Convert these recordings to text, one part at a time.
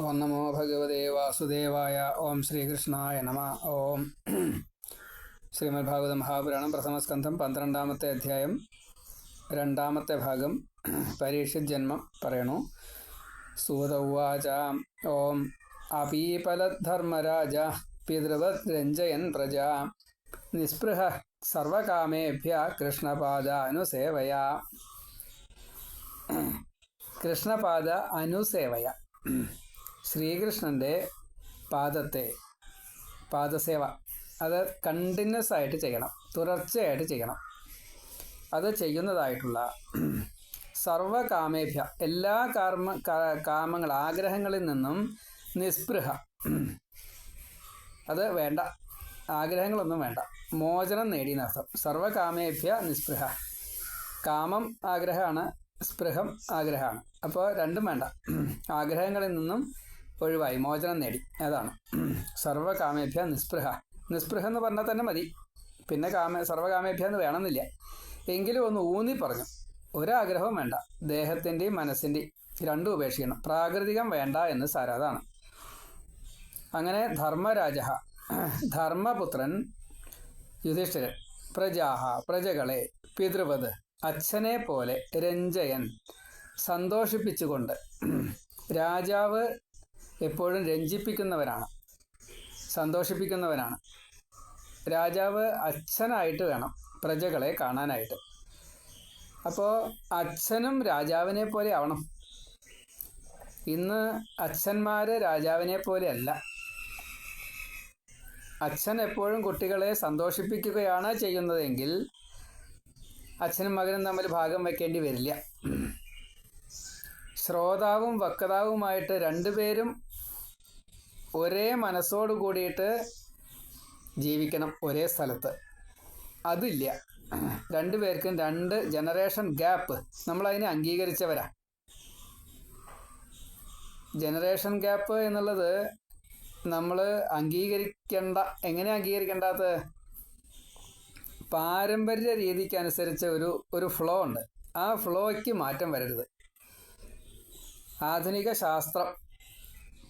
ഓം നമോ ഭഗവതേ വാസുദേവായ ഓം ശ്രീകൃഷ്ണായ നമ. ഓം ശ്രീമദ് ഭാഗവത മഹാപുരാണം പ്രഥമസ്കന്ധം പന്ത്രണ്ടാമത്തെ അധ്യായം രണ്ടാമത്തെ ഭാഗം പരീക്ഷിത് ജന്മം പറയണു. സൂത ഓം അപീപലധർമ്മരാജ പിതൃവത് രഞ്ജയൻ പ്രജ നിസ്പൃഹ സർവകാമേഭ്യ കൃഷ്ണപാദ അനുസേവയ കൃഷ്ണപാദ അനുസേവയ ശ്രീകൃഷ്ണന്റെ പാദത്തെ പാദസേവ അത് കണ്ടിന്യൂസ് ആയിട്ട് ചെയ്യണം തുടർച്ചയായിട്ട് ചെയ്യണം. അത് ചെയ്യുന്നതായിട്ടുള്ള സർവകാമേഭ്യ എല്ലാ കാർമ്മ കാമങ്ങൾ ആഗ്രഹങ്ങളിൽ നിന്നും നിസ്പൃഹ. അത് വേണ്ട ആഗ്രഹങ്ങളൊന്നും വേണ്ട. മോചനം നേടിയെന്നർത്ഥം. സർവകാമേഭ്യ നിസ്പൃഹ. കാമം ആഗ്രഹമാണ് സ്പൃഹം ആഗ്രഹമാണ്. അപ്പോൾ രണ്ടും വേണ്ട. ആഗ്രഹങ്ങളിൽ നിന്നും ഒഴിവായി മോചനം നേടി. അതാണ്. സർവകാമേഭ്യ നിസ്പൃഹ. നിസ്പൃഹ എന്ന് പറഞ്ഞാൽ തന്നെ മതി. പിന്നെ കാമ സർവകാമേഭ്യ എന്ന് വേണമെന്നില്ല. എങ്കിലും ഒന്ന് ഊന്നി പറഞ്ഞു. ഒരാഗ്രഹവും വേണ്ട. ദേഹത്തിന്റെയും മനസ്സിന്റെയും രണ്ടും ഉപേക്ഷിക്കണം. പ്രാകൃതികം വേണ്ട എന്ന് സാരാതാണ്. അങ്ങനെ ധർമ്മരാജ ധർമ്മപുത്രൻ യുധിഷ്ഠിരൻ പ്രജാഹ പ്രജകളെ പിതൃവത് അച്ഛനെ പോലെ രഞ്ജയൻ സന്തോഷിപ്പിച്ചുകൊണ്ട് രാജാവ് എപ്പോഴും രഞ്ജിപ്പിക്കുന്നവരാണ്. സന്തോഷിപ്പിക്കുന്നവനാണ് രാജാവ് അച്ഛനായിട്ട് വേണം പ്രജകളെ കാണാനായിട്ട്. അപ്പോൾ അച്ഛനും രാജാവിനെ പോലെ ആവണം. ഇന്ന് അച്ഛന്മാർ രാജാവിനെ പോലെയല്ല. അച്ഛൻ എപ്പോഴും കുട്ടികളെ സന്തോഷിപ്പിക്കുകയാണ് ചെയ്യുന്നതെങ്കിൽ അച്ഛനും മകനും തമ്മിൽ ഭാഗം വെക്കേണ്ടി വരില്ല. ശ്രോതാവും വക്താവുമായിട്ട് രണ്ടുപേരും ഒരേ മനസ്സോട് കൂടിയിട്ട് ജീവിക്കണം ഒരേ സ്ഥലത്ത്. അതില്ല. രണ്ടുപേർക്കും രണ്ട് ജനറേഷൻ ഗ്യാപ്പ് നമ്മളതിനെ അംഗീകരിച്ചവരാ. ജനറേഷൻ ഗ്യാപ്പ് എന്നുള്ളത് നമ്മൾ അംഗീകരിക്കേണ്ട എങ്ങനെ അംഗീകരിക്കേണ്ടാത്ത? പാരമ്പര്യ രീതിക്ക് അനുസരിച്ച് ഒരു ഒരു ഫ്ലോ ഉണ്ട്. ആ ഫ്ലോയ്ക്ക് മാറ്റം വരരുത്. ആധുനിക ശാസ്ത്രം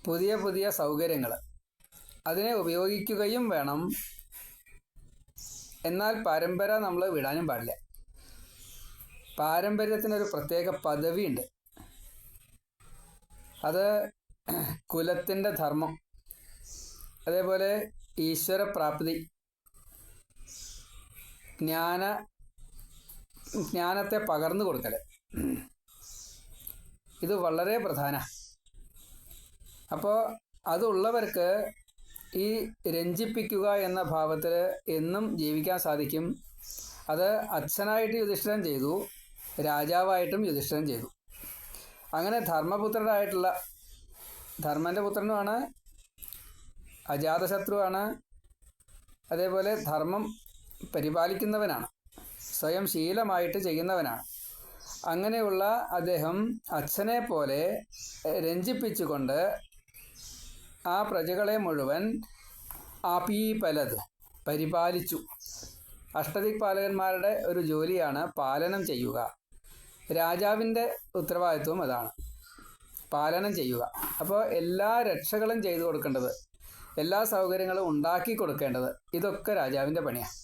പുതിയ പുതിയ സൗകര്യങ്ങൾ അതിനെ ഉപയോഗിക്കുകയും വേണം. എന്നാൽ പരമ്പര നമ്മൾ വിടാനും പാടില്ല. പാരമ്പര്യത്തിനൊരു പ്രത്യേക പദവിയുണ്ട്. അത് കുലത്തിന്റെ ധർമ്മം. അതേപോലെ ഈശ്വരപ്രാപ്തി. ജ്ഞാന ജ്ഞാനത്തെ പകർന്നു കൊടുക്കൽ ഇത് വളരെ പ്രധാന. അപ്പോൾ അതുള്ളവർക്ക് ഈ രഞ്ജിപ്പിക്കുക എന്ന ഭാവത്തിൽ എന്നും ജീവിക്കാൻ സാധിക്കും. അത് അച്ഛനായിട്ട് യുധിഷ്ഠിരൻ ചെയ്തു രാജാവായിട്ടും യുധിഷ്ഠിരൻ ചെയ്തു. അങ്ങനെ ധർമ്മപുത്രനായിട്ടുള്ള ധർമ്മന്റെ പുത്രനുമാണ് അജാതശത്രുവാണ് അതേപോലെ ധർമ്മം പരിപാലിക്കുന്നവനാണ് സ്വയം ശീലമായിട്ട് ചെയ്യുന്നവനാണ്. അങ്ങനെയുള്ള അദ്ദേഹം അച്ഛനെ പോലെ രഞ്ജിപ്പിച്ചുകൊണ്ട് ആ പ്രജകളെ മുഴുവൻ ആപീപലത് പരിപാലിച്ചു. അഷ്ടദിക്പാലകന്മാരുടെ ഒരു ജോലിയാണ് പാലനം ചെയ്യുക. രാജാവിന്റെ ഉത്തരവാദിത്വം അതാണ്. പാലനം ചെയ്യുക. അപ്പോൾ എല്ലാ രക്ഷകളും ചെയ്തു കൊടുക്കേണ്ടത് എല്ലാ സൗകര്യങ്ങളും ഉണ്ടാക്കി കൊടുക്കേണ്ടത് ഇതൊക്കെ രാജാവിന്റെ പണിയാണ്.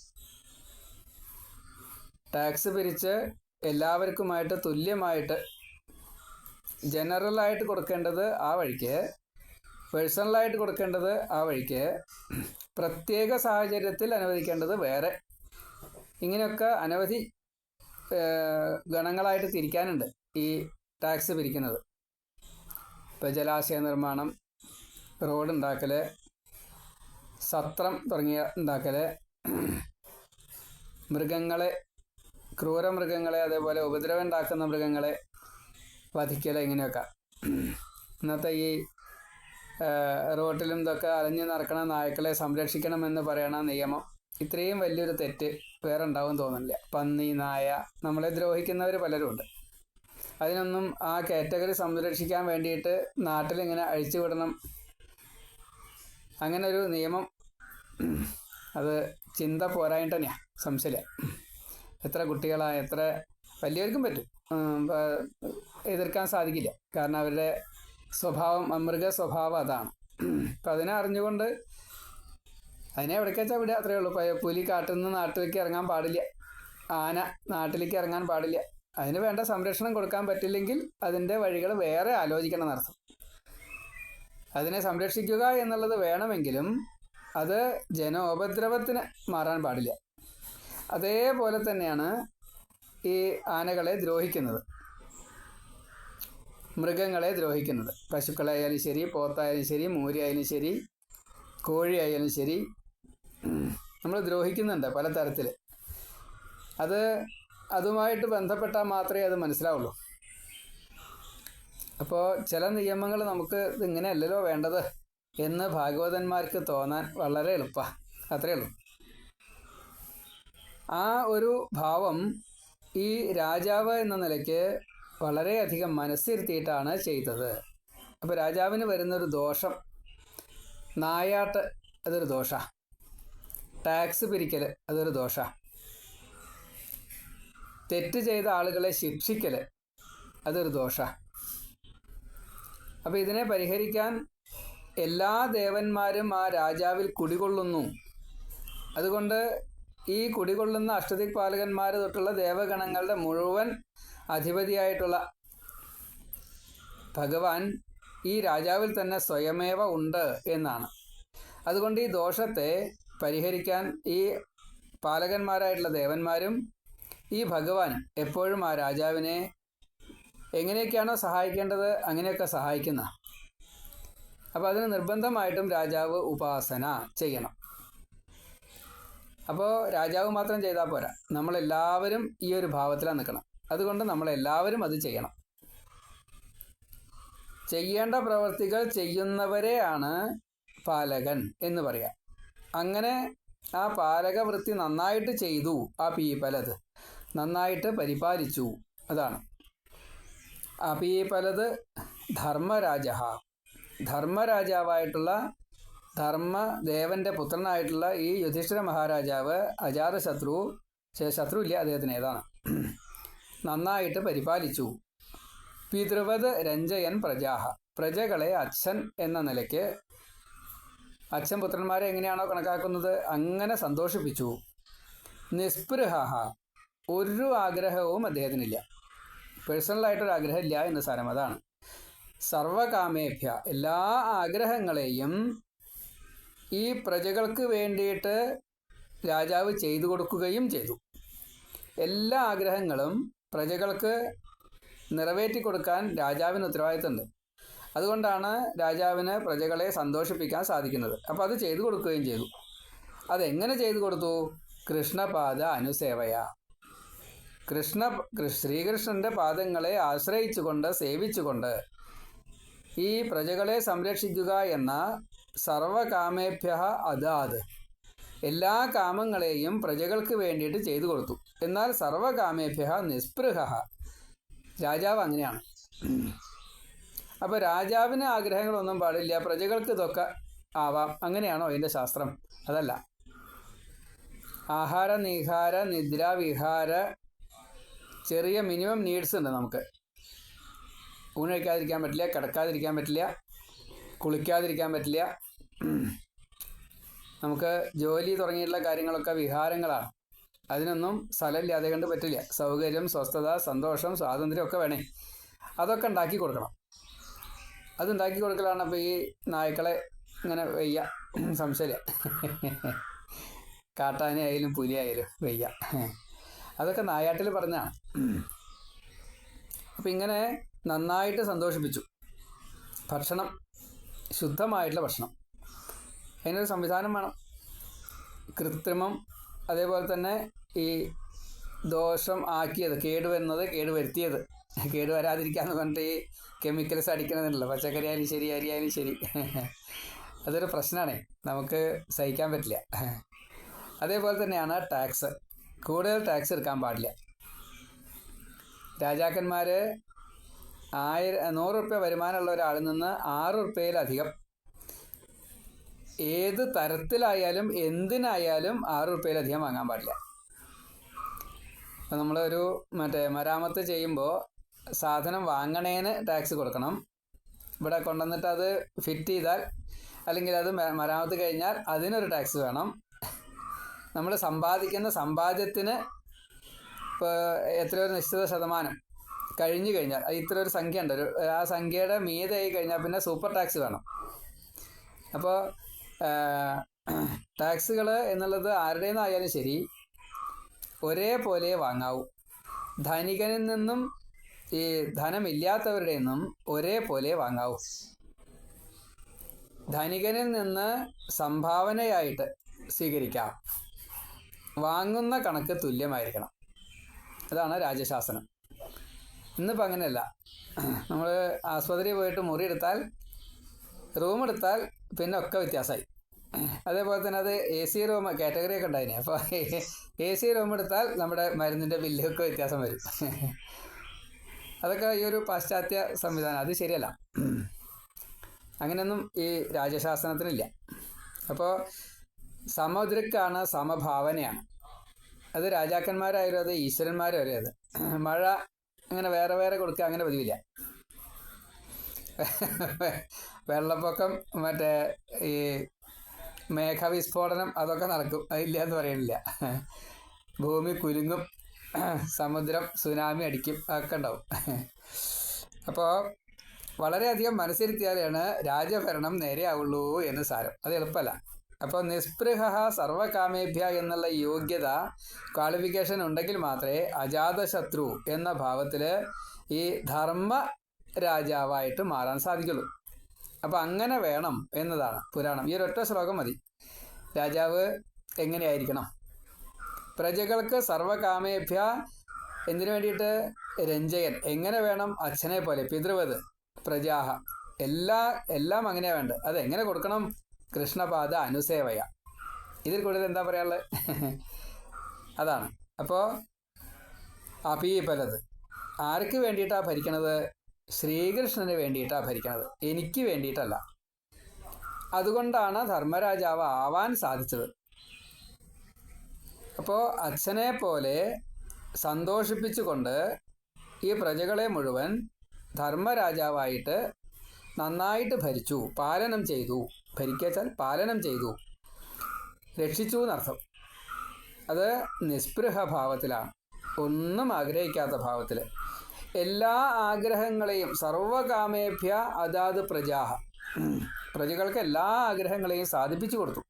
ടാക്സ് പിരിച്ച് എല്ലാവർക്കുമായിട്ട് തുല്യമായിട്ട് ജനറലായിട്ട് കൊടുക്കേണ്ടത് ആ വഴിക്ക് പേഴ്സണലായിട്ട് കൊടുക്കേണ്ടത് ആ വഴിക്ക് പ്രത്യേക സാഹചര്യത്തിൽ അനുവദിക്കേണ്ടത് വേറെ. ഇങ്ങനെയൊക്കെ അനവധി ഗണങ്ങളായിട്ട് തിരിക്കാനുണ്ട് ഈ ടാക്സ് പിരിക്കുന്നത്. ഇപ്പോൾ ജലാശയ നിർമ്മാണം റോഡ് ഉണ്ടാക്കൽ സത്രം തുടങ്ങിയ ഉണ്ടാക്കൽ മൃഗങ്ങളെ ക്രൂരമൃഗങ്ങളെ അതേപോലെ ഉപദ്രവം ഉണ്ടാക്കുന്ന മൃഗങ്ങളെ വധിക്കൽ ഇങ്ങനെയൊക്കെ. ഇന്നത്തെ ഈ റോട്ടിലും ഇതൊക്കെ അലഞ്ഞു നടക്കണ നായ്ക്കളെ സംരക്ഷിക്കണമെന്ന് പറയണ നിയമം ഇത്രയും വലിയൊരു തെറ്റ് വേറെ ഉണ്ടാവും തോന്നുന്നില്ല. പന്നി നായ നമ്മളെ ദ്രോഹിക്കുന്നവർ പലരുമുണ്ട് അതിനൊന്നും ആ കാറ്റഗറി സംരക്ഷിക്കാൻ വേണ്ടിയിട്ട് നാട്ടിലിങ്ങനെ അഴിച്ചുവിടണം അങ്ങനെ ഒരു നിയമം അത് ചിന്ത പോരായിട്ട് തന്നെയാണ് സംശയമില്ല. എത്ര കുട്ടികളാ എത്ര വലിയവർക്കും പറ്റും. എതിർക്കാൻ സാധിക്കില്ല. കാരണം അവരുടെ സ്വഭാവം അമൃഗ സ്വഭാവം അതാണ്. അപ്പം അതിനെ അറിഞ്ഞുകൊണ്ട് അതിനെ എവിടേക്ക് വെച്ചാൽ വിടുക അത്രയേ ഉള്ളൂ. പുലി കാട്ടിൽ നിന്ന് നാട്ടിലേക്ക് ഇറങ്ങാൻ പാടില്ല. ആന നാട്ടിലേക്ക് ഇറങ്ങാൻ പാടില്ല. അതിന് വേണ്ട സംരക്ഷണം കൊടുക്കാൻ പറ്റില്ലെങ്കിൽ അതിന്റെ വഴികൾ വേറെ ആലോചിക്കണം എന്നർത്ഥം. അതിനെ സംരക്ഷിക്കുക എന്നുള്ളത് വേണമെങ്കിലും അത് ജനോപദ്രവത്തിന് മാറാൻ പാടില്ല. അതേപോലെ തന്നെയാണ് ഈ ആനകളെ ദ്രോഹിക്കുന്നത്. മൃഗങ്ങളെ ദ്രോഹിക്കുന്നത്. പശുക്കളായാലും ശരി പോത്തായാലും ശരി മൂരിയായാലും ശരി കോഴിയായാലും ശരി നമ്മൾ ദ്രോഹിക്കുന്നുണ്ട് പലതരത്തിൽ അത് അതുമായിട്ട് ബന്ധപ്പെട്ടാൽ മാത്രമേ അത് മനസ്സിലാവുള്ളൂ. അപ്പോൾ ചില നിയമങ്ങൾ നമുക്ക് ഇതിങ്ങനെയല്ലല്ലോ വേണ്ടത് എന്ന് ഭാഗവതന്മാർക്ക് തോന്നാൻ വളരെ എളുപ്പമാണ് അത്രയേ ഉള്ളൂ. ആ ഒരു ഭാവം ഈ രാജാവ് എന്ന നിലയ്ക്ക് വളരെയധികം മനസ്സിരുത്തിയിട്ടാണ് ചെയ്തത്. അപ്പോൾ രാജാവിന് വരുന്നൊരു ദോഷം നായാട്ട് അതൊരു ദോഷ. ടാക്സ് പിരിക്കൽ അതൊരു ദോഷ. തെറ്റ് ചെയ്ത ആളുകളെ ശിക്ഷിക്കൽ അതൊരു ദോഷ. അപ്പോൾ ഇതിനെ പരിഹരിക്കാൻ എല്ലാ ദേവന്മാരും ആ രാജാവിൽ കുടികൊള്ളുന്നു. അതുകൊണ്ട് ഈ കുടികൊള്ളുന്ന അഷ്ടദിക് പാലകന്മാർ തൊട്ടുള്ള ദേവഗണങ്ങളുടെ മുഴുവൻ അധിപതിയായിട്ടുള്ള ഭഗവാൻ ഈ രാജാവിൽ തന്നെ സ്വയമേവ ഉണ്ട് എന്നാണ്. അതുകൊണ്ട് ഈ ദോഷത്തെ പരിഹരിക്കാൻ ഈ പാലകന്മാരായിട്ടുള്ള ദേവന്മാരും ഈ ഭഗവാൻ എപ്പോഴും ആ രാജാവിനെ എങ്ങനെയൊക്കെയാണോ സഹായിക്കേണ്ടത് അങ്ങനെയൊക്കെ സഹായിക്കുന്ന. അപ്പോൾ അതിന് നിർബന്ധമായിട്ടും രാജാവ് ഉപാസന ചെയ്യണം. അപ്പോൾ രാജാവ് മാത്രം ചെയ്താൽ പോരാ. നമ്മളെല്ലാവരും ഈ ഒരു ഭാവത്തിലാണ് നിൽക്കണം അതുകൊണ്ട് നമ്മളെല്ലാവരും അത് ചെയ്യണം. ചെയ്യേണ്ട പ്രവർത്തികൾ ചെയ്യുന്നവരെയാണ് പാലകൻ എന്ന് പറയാം. അങ്ങനെ ആ പാലക വൃത്തി നന്നായിട്ട് ചെയ്തു ആ പീപ്പലത്. നന്നായിട്ട് പരിപാലിച്ചു. അതാണ്. ആ അപീപലത് ധർമ്മരാജ ധർമ്മരാജാവായിട്ടുള്ള ധർമ്മദേവന്റെ പുത്രനായിട്ടുള്ള ഈ യുധിഷ്ഠിര മഹാരാജാവ് അജാതശത്രു ശത്രു ഇല്ല അദ്ദേഹത്തിന് ഏതാണ്. നന്നായിട്ട് പരിപാലിച്ചു. പിതൃവത് രഞ്ജയൻ പ്രജാഹ. പ്രജകളെ അച്ഛൻ എന്ന നിലയ്ക്ക് അച്ഛൻ പുത്രന്മാരെ എങ്ങനെയാണോ കണക്കാക്കുന്നത് അങ്ങനെ സന്തോഷിപ്പിച്ചു. നിസ്പൃഹ ഒരു ആഗ്രഹവും അദ്ദേഹത്തിനില്ല. പേഴ്സണലായിട്ടൊരു ആഗ്രഹമില്ല എന്ന് സാരം അതാണ്. സർവകാമേഭ്യ. എല്ലാ ആഗ്രഹങ്ങളെയും ഈ പ്രജകൾക്ക് വേണ്ടിയിട്ട് രാജാവ് ചെയ്തു കൊടുക്കുകയും ചെയ്തു. എല്ലാ ആഗ്രഹങ്ങളും പ്രജകൾക്ക് നിറവേറ്റി കൊടുക്കാൻ രാജാവിന് ഉത്തരവാദിത്തമുണ്ട്. അതുകൊണ്ടാണ് രാജാവിന് പ്രജകളെ സന്തോഷിപ്പിക്കാൻ സാധിക്കുന്നത്. അപ്പോൾ അത് ചെയ്തു കൊടുക്കുകയും ചെയ്തു. അതെങ്ങനെ ചെയ്തു കൊടുത്തു? കൃഷ്ണപാദ അനുസേവയ. കൃഷ്ണ ശ്രീകൃഷ്ണന്റെ പാദങ്ങളെ ആശ്രയിച്ചുകൊണ്ട് സേവിച്ചുകൊണ്ട് ഈ പ്രജകളെ സംരക്ഷിക്കുക എന്ന സർവകാമേഭ്യ അതാത്. എല്ലാ കാമങ്ങളെയും പ്രജകൾക്ക് വേണ്ടിയിട്ട് ചെയ്തു കൊടുത്തു. എന്നാൽ സർവകാമേഭ്യ നിസ്പൃഹ. രാജാവ് അങ്ങനെയാണ്. അപ്പോൾ രാജാവിന് ആഗ്രഹങ്ങളൊന്നും പാടില്ല. പ്രജകൾക്ക് ഇതൊക്കെ ആവാം. അങ്ങനെയാണോ അതിന്റെ ശാസ്ത്രം? അതല്ല. ആഹാര നിഹാര നിദ്ര വിഹാര ചെറിയ മിനിമം നീഡ്സ് ഉണ്ട് നമുക്ക്. ഊണ് കഴിക്കാതിരിക്കാൻ പറ്റില്ല കിടക്കാതിരിക്കാൻ പറ്റില്ല കുളിക്കാതിരിക്കാൻ പറ്റില്ല നമുക്ക് ജോലി തുടങ്ങിയിട്ടുള്ള കാര്യങ്ങളൊക്കെ വിഹാരങ്ങളാണ്. അതിനൊന്നും സ്ഥലമില്ലാതെ കണ്ട് പറ്റില്ല. സൗകര്യം സ്വസ്ഥത സന്തോഷം സ്വാതന്ത്ര്യം ഒക്കെ വേണേ. അതൊക്കെ ഉണ്ടാക്കി കൊടുക്കണം. അതുണ്ടാക്കി കൊടുക്കലാണ് അപ്പോൾ ഈ നായ്ക്കളെ ഇങ്ങനെ വയ്യ. സംശയമില്ല. കാട്ടാനയായാലും പുലിയായാലും വയ്യ. അതൊക്കെ നായാട്ടിൽ പറഞ്ഞാണ് അപ്പം ഇങ്ങനെ നന്നായിട്ട് സന്തോഷിപ്പിച്ചു. ഭക്ഷണം ശുദ്ധമായിട്ടുള്ള ഭക്ഷണം. അതിനൊരു സംവിധാനം വേണം. കൃത്രിമം അതേപോലെ തന്നെ ഈ ദോഷം ആക്കിയത് കേടുവരുന്നത് കേടുവരുത്തിയത്. കേട് വരാതിരിക്കാന്ന് പറഞ്ഞിട്ട് ഈ കെമിക്കൽസ് അടിക്കണമെന്നുണ്ടല്ലോ പച്ചക്കറി ആയാലും ശരി അരി ആയാലും ശരി. അതൊരു പ്രശ്നമാണ് നമുക്ക് സഹിക്കാൻ പറ്റില്ല. അതേപോലെ തന്നെയാണ് ടാക്സ് കൂടുതൽ ടാക്സ് എടുക്കാൻ പാടില്ല. രാജാക്കന്മാർ ആയിരം നൂറ് റുപ്യ വരുമാനമുള്ള ഒരാളിൽ നിന്ന് ആറ് റുപ്യയിലധികം ഏത് തരത്തിലായാലും എന്തിനായാലും ആറ് റുപ്യയിലധികം വാങ്ങാൻ പാടില്ല. അപ്പം നമ്മളൊരു മറ്റേ മരാമത്ത് ചെയ്യുമ്പോൾ സാധനം വാങ്ങണേന് ടാക്സ് കൊടുക്കണം. ഇവിടെ കൊണ്ടുവന്നിട്ട് അത് ഫിറ്റ് ചെയ്താൽ അല്ലെങ്കിൽ അത് മരാമത്ത് കഴിഞ്ഞാൽ അതിനൊരു ടാക്സ് വേണം. നമ്മൾ സമ്പാദിക്കുന്ന സമ്പാദ്യത്തിന് ഇപ്പോൾ എത്ര ഒരു നിശ്ചിത ശതമാനം കഴിഞ്ഞു കഴിഞ്ഞാൽ ഇത്ര ഒരു സംഖ്യ ഉണ്ട് ഒരു ആ സംഖ്യയുടെ മീതായി കഴിഞ്ഞാൽ പിന്നെ സൂപ്പർ ടാക്സ് വേണം. അപ്പോൾ ടാക്സുകൾ എന്നുള്ളത് ആരുടെ നിന്നായാലും ശരി ഒരേപോലെ വാങ്ങാവൂ. ധനികനിൽ നിന്നും ഈ ധനമില്ലാത്തവരുടെ നിന്നും ഒരേപോലെ വാങ്ങാവൂ. ധനികനിൽ നിന്ന് സംഭാവനയായിട്ട് സ്വീകരിക്കാം. വാങ്ങുന്ന കണക്ക് തുല്യമായിരിക്കണം. അതാണ് രാജശാസനം. ഇന്നിപ്പോൾ അങ്ങനെയല്ല. നമ്മൾ ആസ്പത്രിയിൽ പോയിട്ട് മുറി എടുത്താൽ റൂം എടുത്താൽ പിന്നെ ഒക്കെ വ്യത്യാസമായി. അതേപോലെ തന്നെ അത് എ സി റൂം കാറ്റഗറി ഒക്കെ ഉണ്ടായിന്. അപ്പോൾ എ സി റൂം എടുത്താൽ നമ്മുടെ മരുന്നിന്റെ ബില്ലൊക്കെ വ്യത്യാസം വരും. അതൊക്കെ ഈ ഒരു പാശ്ചാത്യ സംവിധാനം. അത് ശരിയല്ല. അങ്ങനെയൊന്നും ഈ രാജശാസനത്തിനില്ല. അപ്പോൾ സമദൃക്കാണ് സമഭാവനയാണ്. അത് രാജാക്കന്മാരായാലും അത് ഈശ്വരന്മാരും വരെ അത്. മഴ അങ്ങനെ വേറെ വേറെ കൊടുക്കുക അങ്ങനെ പതിവില്ല. വെള്ളപ്പൊക്കം മറ്റേ ഈ മേഘവിസ്ഫോടനം അതൊക്കെ നടക്കും. അതില്ല എന്ന് പറയണില്ല. ഭൂമി കുലുങ്ങും സമുദ്രം സുനാമി അടിക്കും ഒക്കെ ഉണ്ടാവും. അപ്പോൾ വളരെയധികം മനസ്സിരുത്തിയാലാണ് രാജഭരണം നേരെയാവുള്ളൂ എന്ന് സാരം. അത് എളുപ്പമല്ല. അപ്പോൾ നിസ്പൃഹ സർവകാമേഭ്യ എന്നുള്ള യോഗ്യത ക്വാളിഫിക്കേഷൻ ഉണ്ടെങ്കിൽ മാത്രമേ അജാതശത്രു എന്ന ഭാവത്തിൽ ഈ ധർമ്മ രാജാവായിട്ട് മാറാൻ സാധിക്കുള്ളൂ. അപ്പോൾ അങ്ങനെ വേണം എന്നതാണ് പുരാണം. ഈ ഒരൊറ്റ ശ്ലോകം മതി. രാജാവ് എങ്ങനെയായിരിക്കണം? പ്രജകൾക്ക് സർവകാമേഭ്യ എന്തിനു വേണ്ടിയിട്ട്? രഞ്ജയൻ. എങ്ങനെ വേണം? അച്ഛനെ പോലെ. പിതൃവത്. പ്രജാഹ. എല്ലാ എല്ലാം അങ്ങനെയാ വേണ്ട അത് എങ്ങനെ കൊടുക്കണം? കൃഷ്ണപാദ അനുസേവയ. ഇതിൽ കൂടുതൽ എന്താ പറയാനുള്ളത്? അതാണ്. അപ്പോൾ അപീപലത്. ആർക്ക് വേണ്ടിയിട്ടാണ് ഭരിക്കണത്? ശ്രീകൃഷ്ണന് വേണ്ടിയിട്ടാണ് ഭരിക്കുന്നത് എനിക്ക് വേണ്ടിയിട്ടല്ല. അതുകൊണ്ടാണ് ധർമ്മരാജാവ് ആവാൻ സാധിച്ചത്. അപ്പോൾ അച്ഛനെ പോലെ സന്തോഷിപ്പിച്ചുകൊണ്ട് ഈ പ്രജകളെ മുഴുവൻ ധർമ്മരാജാവായിട്ട് നന്നായിട്ട് ഭരിച്ചു. പാലനം ചെയ്തു. ഭരിക്കച്ചാൽ പാലനം ചെയ്തു. രക്ഷിച്ചു എന്നർത്ഥം അത് നിസ്പൃഹ ഭാവത്തിലാണ്. ഒന്നും ആഗ്രഹിക്കാത്ത ഭാവത്തിൽ എല്ലാ ആഗ്രഹങ്ങളെയും സർവകാമേഭ്യ അതാത് പ്രജാഹ. പ്രജകൾക്ക് എല്ലാ ആഗ്രഹങ്ങളെയും സാധിപ്പിച്ചു കൊടുത്തു.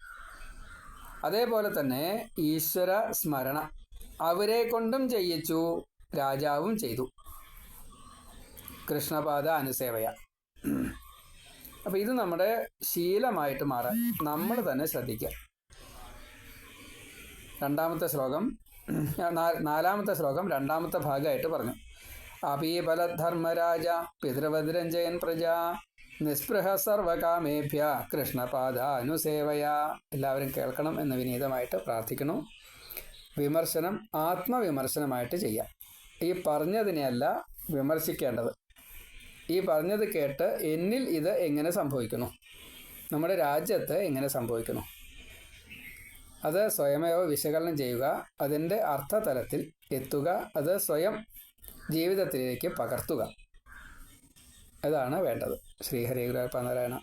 അതേപോലെ തന്നെ ഈശ്വര സ്മരണ. അവരെ കൊണ്ടും ചെയ്യിച്ചു രാജാവും ചെയ്തു. കൃഷ്ണപാദ അനുസേവയ. അപ്പോൾ ഇത് നമ്മുടെ ശീലമായിട്ട് മാറാൻ നമ്മൾ തന്നെ ശ്രദ്ധിക്കുക. രണ്ടാമത്തെ ശ്ലോകം നാലാമത്തെ ശ്ലോകം രണ്ടാമത്തെ ഭാഗമായിട്ട് പറഞ്ഞു. അപീപലധർമ്മരാജ പിതൃവദ്രഞ്ജയൻ പ്രജ നിസ്പൃഹ സർവകാമേഭ്യ കൃഷ്ണപാദാനുസേവയ. എല്ലാവരും കേൾക്കണം എന്ന് വിനീതമായിട്ട് പ്രാർത്ഥിക്കുന്നു. വിമർശനം ആത്മവിമർശനമായിട്ട് ചെയ്യാം. ഈ പറഞ്ഞതിനെയല്ല വിമർശിക്കേണ്ടത്. ഈ പറഞ്ഞത് കേട്ട് എന്നിൽ ഇത് എങ്ങനെ സംഭവിക്കുന്നു? നമ്മുടെ രാജ്യത്ത് എങ്ങനെ സംഭവിക്കുന്നു? അത് സ്വയമേവ വിശകലനം ചെയ്യുക അതിന്റെ അർത്ഥതലത്തിൽ എത്തുക അത് സ്വയം ജീവിതത്തിലേക്ക് പകർത്തുക. അതാണ് വേണ്ടത്. ശ്രീഹരി ഗുരുനാരായണ